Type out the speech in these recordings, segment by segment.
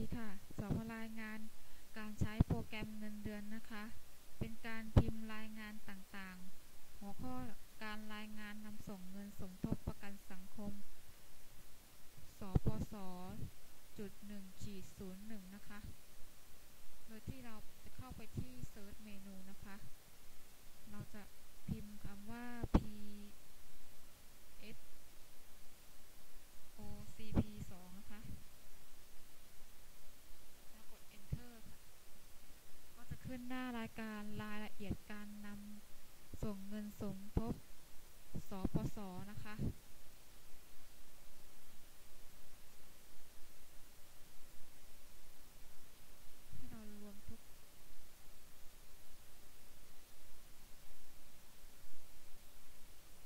ดีค่ะ สอบรายงานการใช้โปรแกรมเงินเดือนนะคะ เป็นการพิมพ์รายงานต่างๆ หัวข้อการรายงานนำส่งเงินสมทบประกันสังคม สปสจุดหนึ่งขีดศูนย์หนึ่งนะคะ โดยที่เราจะเข้าไปที่ Search เมนูนะคะ เราจะพิมพ์คำว่า p s o c p 2นะคะ แล้วกด enter ค่ะ ก็จะขึ้นหน้ารายการรายละเอียดการนำ สมทบสปส นะคะ ให้เรารวมทุก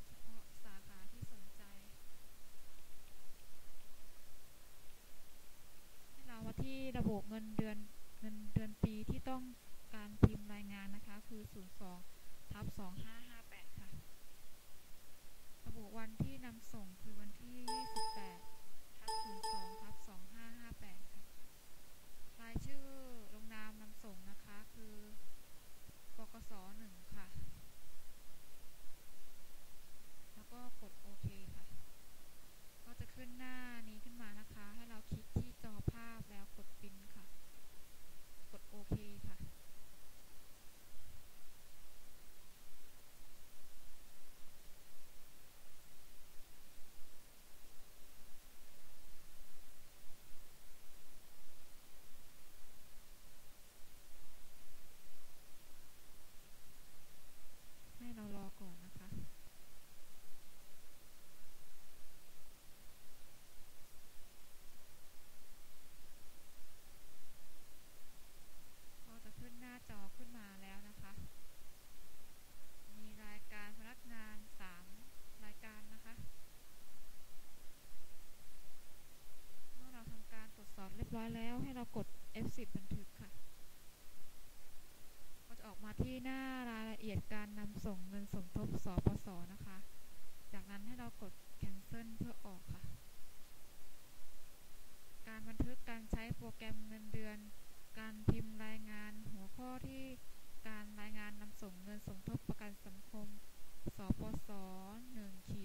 เฉพาะสาขาที่สนใจ ให้เรามาที่ระบบเงินเดือนเงินเดือนปีที่ต้องการพิมพ์รายงานนะคะ คือ 02ทับ2558ค่ะระบุ วันที่นำส่งคือวันที่28 อยแล้วให้เรากด F10 บันทึกค่ะ ก็จะออกมาที่หน้ารายละเอียดการนำส่งเงินสมทบสปสนะคะ จากนั้นให้เรากด Cancel เพื่อออกค่ะ การบันทึกการใช้โปรแกรมเงินเดือน การพิมพ์รายงานหัวข้อที่การรายงานนำส่งเงินสมทบประกันสังคม สปส1ขี